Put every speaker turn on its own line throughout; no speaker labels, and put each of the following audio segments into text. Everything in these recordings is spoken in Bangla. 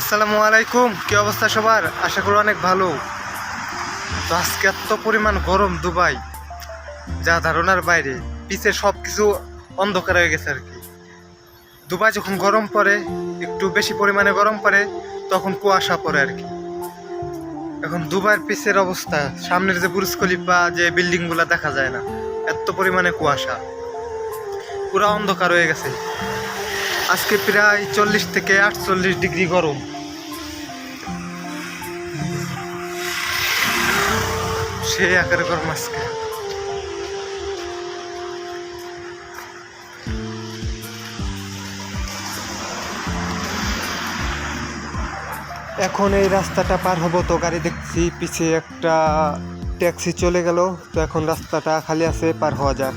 আসসালামু আলাইকুম। কি অবস্থা সবার? আশা করি অনেক ভালো। তো আজকে এত পরিমাণ গরম দুবাই, যা ধারণার বাইরে, পিছে সব কিছু অন্ধকার হয়ে গেছে আর কি। দুবাই যখন গরম পড়ে, একটু বেশি পরিমাণে গরম পড়ে, তখন কুয়াশা পড়ে আর কি। এখন দুবাইয়ের পিছের অবস্থা, সামনের যে বুরুজ খলিফা যে বিল্ডিংগুলো দেখা যায় না, এত পরিমাণে কুয়াশা। পুরো অন্ধকার হয়ে গেছে। আজকে প্রায় চল্লিশ থেকে আটচল্লিশ ডিগ্রি গরম। সে আকারে গরম আজকে। এখন এই রাস্তাটা পার হব তো গাড়ি দেখছি, পিছে একটা ট্যাক্সি চলে গেল, তো এখন রাস্তাটা খালি আছে, পার হওয়া যাক।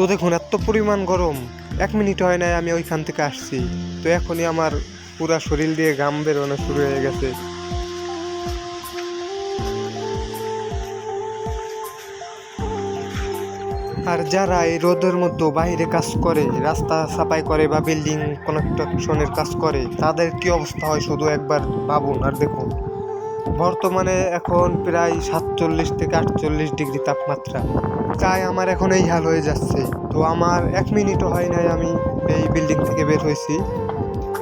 তো দেখুন, এত পরিমাণ গরম। এক মিনিট হয় নাই আমি ওইখান থেকে আসছি। তো এখনই আমার পুরা শরীর দিয়ে গাম বেরোনো শুরু হয়ে গেছে। আর যারা এই রোদের মধ্যে বাইরে কাজ করে, রাস্তা সাফাই করে বা বিল্ডিং কনস্ট্রাকশনের কাজ করে, তাদের কি অবস্থা হয় শুধু একবার ভাবুন আর দেখুন। বর্তমানে এখন প্রায় সাতচল্লিশ থেকে আটচল্লিশ ডিগ্রি তাপমাত্রা। তাই আমার এখন এই হাল হয়ে যাচ্ছে। তো আমার এক মিনিটও হয় নাই আমি এই বিল্ডিং থেকে বের হয়েছি।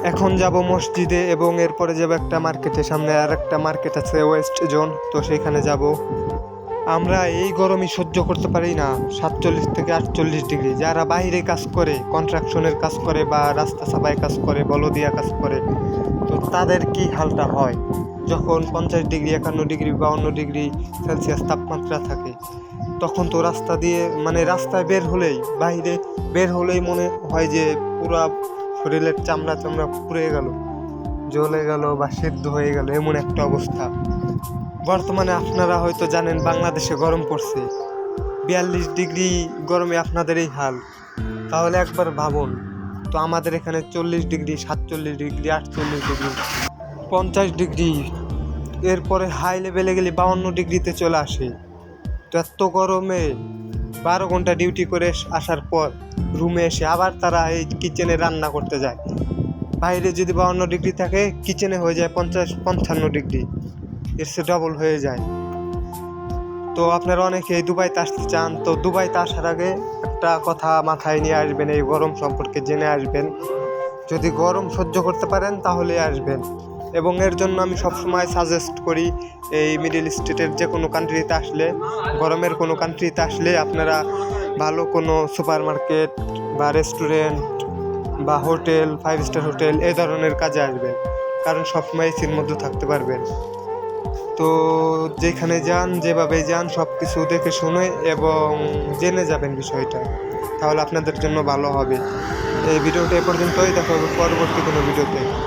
এখন যাব মসজিদে এবং এরপরে যাব একটা মার্কেটের সামনে। আর একটা মার্কেট আছে ওয়েস্ট জোন, তো সেখানে যাব। আমরা এই গরমই সহ্য করতে পারি না। সাতচল্লিশ থেকে আটচল্লিশ ডিগ্রি। যারা বাইরে কাজ করে, কন্ট্রাকশনের কাজ করে বা রাস্তা সাফাই কাজ করে, বলদিয়া কাজ করে, তো তাদের কি হালটা হয়? যখন পঞ্চাশ ডিগ্রি, একান্ন ডিগ্রি বাউন্ন ডিগ্রি সেলসিয়াস তাপমাত্রা থাকে, তখন তো রাস্তা দিয়ে মানে রাস্তায় বের হলেই, বাইরে বের হলেই মনে হয় যে পুরা শরীরের চামড়া চামড়া পুড়ে গেল, জ্বলে গেল বা সেদ্ধ হয়ে গেল, এমন একটা অবস্থা। বর্তমানে আপনারা হয়তো জানেন বাংলাদেশে গরম পড়ছে। বিয়াল্লিশ ডিগ্রি গরমে আপনাদের এই হাল। তাহলে একবার ভাবুন, তো আমাদের এখানে চল্লিশ ডিগ্রি, সাতচল্লিশ ডিগ্রি, আটচল্লিশ ডিগ্রি, পঞ্চাশ ডিগ্রি, এরপরে হাই লেভেলে গেলে বাউন্ন ডিগ্রিতে চলে আসে। তো এত গরমে বারো ঘণ্টা ডিউটি করে আসার পর রুমে এসে আবার তারা এই কিচেনে রান্না করতে যায়। বাইরে যদি বাউন্ন ডিগ্রি থাকে কিচেনে হয়ে যায় পঞ্চাশ পঞ্চান্ন ডিগ্রি। এর সে ডবল হয়ে যায়। তো আপনারা অনেকে দুবাইতে আসতে চান, তো দুবাইতে আসার আগে একটা কথা মাথায় নিয়ে আসবেন, এই গরম সম্পর্কে জেনে আসবেন। যদি গরম সহ্য করতে পারেন, তাহলে আসবেন। এবং এর জন্য আমি সবসময় সাজেস্ট করি, এই মিডিল স্টেটের যে কোনো কান্ট্রিতে আসলে, গরমের কোনো কান্ট্রিতে আসলে আপনারা ভালো কোনো সুপার মার্কেট বা রেস্টুরেন্ট বা হোটেল ফাইভ স্টার হোটেল এই ধরনের কাজে আসবেন। কারণ সবসময় এসির মধ্যে থাকতে পারবেন। তো যেখানে যান যেভাবে যান সব কিছু দেখে শুনে এবং জেনে যাবেন বিষয়টা। তাহলে আপনাদের জন্য ভালো হবে। এই ভিডিওটা এ পর্যন্তই। দেখা হবে পরবর্তী কোনো ভিডিওতে।